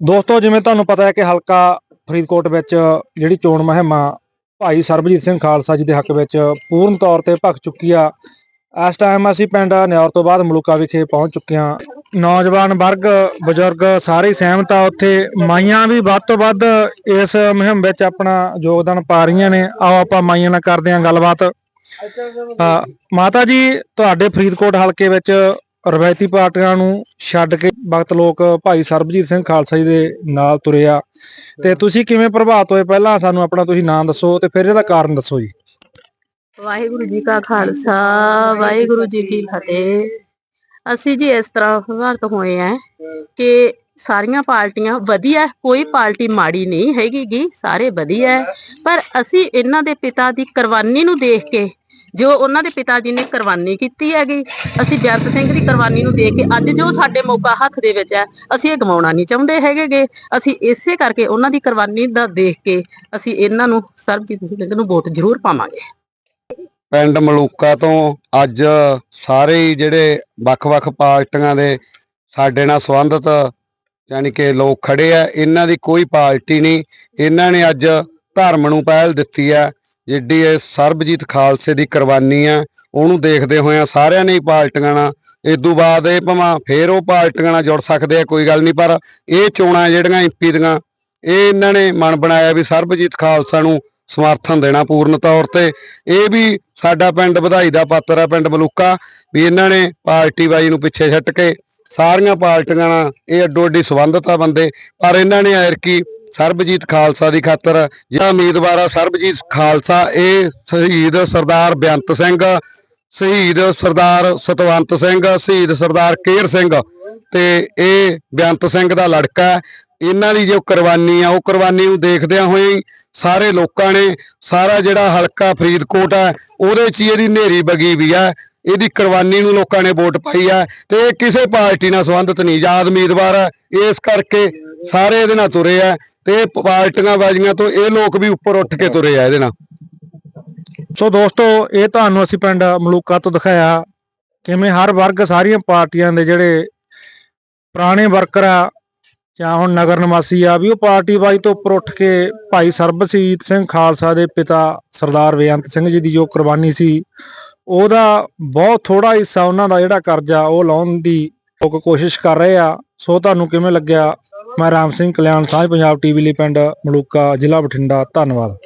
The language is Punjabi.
ਦੋਸਤੋ, ਜਿਵੇਂ ਤੁਹਾਨੂੰ ਪਤਾ ਹੈ ਕਿ ਹਲਕਾ ਫਰੀਦਕੋਟ ਵਿੱਚ ਜਿਹੜੀ ਚੋਣ ਮੁਹਿੰਮ ਆ ਭਾਈ ਸਰਬਜੀਤ ਸਿੰਘ ਖਾਲਸਾ ਜੀ ਦੇ ਹੱਕ ਵਿੱਚ ਪੂਰਨ ਤੌਰ ਤੇ ਭਖ ਚੁੱਕੀ ਆ। ਇਸ ਟਾਈਮ ਅਸੀਂ ਪਿੰਡ ਨਿਆਰ ਤੋਂ ਬਾਅਦ ਮਲੂਕਾ ਵਿਖੇ ਪਹੁੰਚ ਚੁੱਕੇ ਹਾਂ। ਨੌਜਵਾਨ ਵਰਗ, ਬਜ਼ੁਰਗ ਸਾਰੇ ਸਹਿਮਤ ਆ, ਉੱਥੇ ਮਾਈਆਂ ਵੀ ਵੱਧ ਤੋਂ ਵੱਧ ਇਸ ਮੁਹਿੰਮ ਵਿੱਚ ਆਪਣਾ ਯੋਗਦਾਨ ਪਾ ਰਹੀਆਂ ਨੇ। ਆਓ ਆਪਾਂ ਮਾਈਆਂ ਨਾਲ ਕਰਦੇ ਹਾਂ ਗੱਲਬਾਤ। ਮਾਤਾ ਜੀ, ਤੁਹਾਡੇ ਫਰੀਦਕੋਟ ਹਲਕੇ ਵਿੱਚ ਰਵਾਇਤੀ ਪਾਰਟੀਆਂ ਨੂੰ ਛੱਡ ਕੇ ਵਕਤ ਲੋਕ ਭਾਈ ਸਰਬਜੀਤ ਸਿੰਘ ਖਾਲਸਾ ਜੀ ਦੇ ਨਾਲ ਤੁਰੇ ਆ ਤੇ ਤੁਸੀਂ ਕਿਵੇਂ ਪ੍ਰਭਾਵਿਤ ਹੋਏ? ਪਹਿਲਾਂ ਸਾਨੂੰ ਆਪਣਾ ਤੁਸੀਂ ਨਾਮ ਦੱਸੋ ਤੇ ਫਿਰ ਇਹਦਾ ਕਾਰਨ ਦੱਸੋ ਜੀ। ਵਾਹਿਗੁਰੂ ਜੀ ਕਾ ਖਾਲਸਾ ਵਾਹਿਗੁਰੂ ਜੀ ਕੀ ਫਤਿਹ। ਅਸੀਂ ਜੀ ਇਸ ਤਰ੍ਹਾਂ ਪ੍ਰਭਾਵਿਤ ਹੋਏ ਆ ਕਿ ਸਾਰੀਆਂ ਪਾਰਟੀਆਂ ਵਧੀਆ ਕੋਈ ਪਾਰਟੀ ਮਾੜੀ ਨਹੀਂ ਹੈਗੀ ਗੀ ਸਾਰੇ ਵਧੀਆ ਹੈ। ਪਰ ਅਸੀਂ ਇਹਨਾਂ ਦੇ ਪਿਤਾ ਦੀ ਕੁਰਬਾਨੀ ਨੂੰ ਦੇਖ ਕੇ ਜੋ ਉਹਨਾਂ ਦੇ ਪਿਤਾ ਜੀ ਨੇ ਕੁਰਬਾਨੀ ਕੀਤੀ ਹੈਗੀ, ਅਸੀਂ ਬੇਅੰਤ ਸਿੰਘ ਦੀ ਕੁਰਬਾਨੀ ਨੂੰ ਦੇਖ ਕੇ ਅੱਜ ਜੋ ਸਾਡੇ ਮੌਕਾ ਹੱਥ ਦੇ ਵਿੱਚ ਹੈ, ਅਸੀਂ ਇਹ ਗਵਾਉਣਾ ਨਹੀਂ ਚਾਹੁੰਦੇ ਹੈਗੇਗੇ। ਅਸੀਂ ਇਸੇ ਕਰਕੇ ਉਹਨਾਂ ਦੀ ਕੁਰਬਾਨੀ ਦਾ ਦੇਖ ਕੇ ਅਸੀਂ ਇਹਨਾਂ ਨੂੰ, ਸਰਬਜੀਤ ਸਿੰਘ ਨੂੰ ਵੋਟ ਜ਼ਰੂਰ ਪਾਵਾਂਗੇ। ਪਿੰਡ ਮਲੂਕਾ ਤੋਂ ਅੱਜ ਸਾਰੇ ਜਿਹੜੇ ਵੱਖ-ਵੱਖ ਪਾਰਟੀਆਂ ਦੇ ਸਾਡੇ ਨਾਲ ਸੰਬੰਧਿਤ ਯਾਨੀ ਕਿ ਲੋਕ ਖੜੇ ਆ, ਇਹਨਾਂ ਦੀ ਕੋਈ ਪਾਰਟੀ ਨਹੀਂ, ਇਹਨਾਂ ਨੇ ਅੱਜ ਧਰਮ ਨੂੰ ਪਹਿਲ ਦਿੱਤੀ ਆ ਜਿੱਡੀ ਇਹ ਸਰਬਜੀਤ ਖਾਲਸੇ ਦੀ ਕੁਰਬਾਨੀ ਆ, ਉਹਨੂੰ ਦੇਖਦੇ ਹੋਏ ਆ ਸਾਰਿਆਂ ਨੇ ਹੀ ਪਾਰਟੀਆਂ ਨਾਲ। ਇਦੋਂ ਬਾਅਦ ਇਹ ਭਾਵੇਂ ਫੇਰ ਉਹ ਪਾਰਟੀਆਂ ਨਾਲ ਜੁੜ ਸਕਦੇ ਆ, ਕੋਈ ਗੱਲ ਨਹੀਂ, ਪਰ ਇਹ ਚੋਣਾਂ ਜਿਹੜੀਆਂ ਐਮਪੀ ਦੀਆਂ, ਇਹ ਇਹਨਾਂ ਨੇ ਮਨ ਬਣਾਇਆ ਵੀ ਸਰਬਜੀਤ ਖਾਲਸਾ ਨੂੰ ਸਮਰਥਨ ਦੇਣਾ ਪੂਰਨ ਤੌਰ ਤੇ। ਇਹ ਵੀ ਸਾਡਾ ਪਿੰਡ ਵਧਾਈ ਦਾ ਪਾਤਰ ਹੈ ਪਿੰਡ ਮਲੂਕਾ, ਵੀ ਇਹਨਾਂ ਨੇ ਪਾਰਟੀ ਬਾਈ ਨੂੰ ਪਿੱਛੇ ਛੱਡ ਕੇ ਸਾਰੀਆਂ ਪਾਰਟੀਆਂ ਨਾਲ ਇਹ ਅੱਡੋ ਅੱਡੀ ਸੰਬੰਧਤ ਆ ਬੰਦੇ। ਪਰ ਇਹਨਾਂ ਨੇ ਐਰਕੀ ਸਰਬਜੀਤ ਖਾਲਸਾ ਦੀ ਖਾਤਰ ਜਿਹੜਾ ਉਮੀਦਵਾਰ ਆ ਸਰਬਜੀਤ ਖਾਲਸਾ, ਇਹ ਸ਼ਹੀਦ ਸਰਦਾਰ ਬੇਅੰਤ ਸਿੰਘ, ਸ਼ਹੀਦ ਸਰਦਾਰ ਸਤਵੰਤ ਸਿੰਘ, ਸ਼ਹੀਦ ਸਰਦਾਰ ਕੇਰ ਸਿੰਘ ਤੇ ਇਹ ਬੇਅੰਤ ਸਿੰਘ ਦਾ ਲੜਕਾ ਇਹਨਾਂ ਦੀ ਜੋ ਕੁਰਬਾਨੀ ਆ, ਉਹ ਕੁਰਬਾਨੀ ਨੂੰ ਦੇਖਦਿਆਂ ਹੋਏ ਹੀ ਸਾਰੇ ਲੋਕਾਂ ਨੇ ਸਾਰਾ ਜਿਹੜਾ ਹਲਕਾ ਫਰੀਦਕੋਟ ਹੈ ਉਹਦੇ 'ਚ ਹੀ ਇਹਦੀ ਨੇਰੀ ਬਗੀ ਵੀ ਹੈ ਇਹਦੀ ਕੁਰਬਾਨੀ ਨੂੰ ਲੋਕਾਂ ਨੇ ਵੋਟ ਪਾਈ ਹੈ ਤੇ ਇਹ ਕਿਸੇ ਪਾਰਟੀ ਨਾਲ ਸੰਬੰਧਿਤ ਨਹੀਂ। ਆਜ਼ਾਦ ਉਮੀਦਵਾਰ ਹੈ ਇਸ ਕਰਕੇ ਸਾਰੇ ਇਹਦੇ ਨਾਲ ਤੁਰੇ ਆ ਤੇ ਪਾਰਟੀਆਂ ਬਾਜੀਆਂ ਤੋਂ ਇਹ ਲੋਕ ਵੀ ਉੱਪਰ ਉੱਠ ਕੇ ਤੁਰੇ ਆ ਇਹਦੇ ਨਾਲ। ਸੋ ਦੋਸਤੋ, ਇਹ ਤੁਹਾਨੂੰ ਅਸੀਂ ਪਿੰਡ ਮਲੂਕਾ ਤੋਂ ਦਿਖਾਇਆ ਕਿਵੇਂ ਹਰ ਵਰਗ ਸਾਰੀਆਂ ਪਾਰਟੀਆਂ ਦੇ ਜਿਹੜੇ ਪੁਰਾਣੇ ਵਰਕਰ ਆ ਜਾਂ ਹੁਣ ਨਗਰ ਨਿਵਾਸੀ ਆ ਵੀ ਉਹ ਪਾਰਟੀ ਬਾਈ ਤੋਂ ਉੱਪਰ ਉੱਠ ਕੇ ਭਾਈ ਸਰਬਜੀਤ ਸਿੰਘ ਖਾਲਸਾ ਦੇ ਪਿਤਾ ਸਰਦਾਰ ਬੇਅੰਤ ਸਿੰਘ ਜੀ ਦੀ ਜੋ ਕੁਰਬਾਨੀ ਸੀ, ਉਹਦਾ ਬਹੁਤ ਥੋੜਾ ਹਿੱਸਾ ਉਹਨਾਂ ਦਾ ਜਿਹੜਾ ਕਰਜ਼ਾ ਉਹ ਲਾਉਣ ਦੀ ਲੋਕ ਕੋਸ਼ਿਸ਼ ਕਰ ਰਹੇ ਆ। ਸੋ ਤੁਹਾਨੂੰ ਕਿਵੇਂ ਲੱਗਿਆ? ਮੈਂ ਰਾਮ ਸਿੰਘ ਕਲਿਆਣ ਸਾਂਝ ਪੰਜਾਬ ਟੀਵੀ ਲਈ ਪਿੰਡ ਮਲੂਕਾ ਜ਼ਿਲ੍ਹਾ ਬਠਿੰਡਾ ਧੰਨਵਾਦ।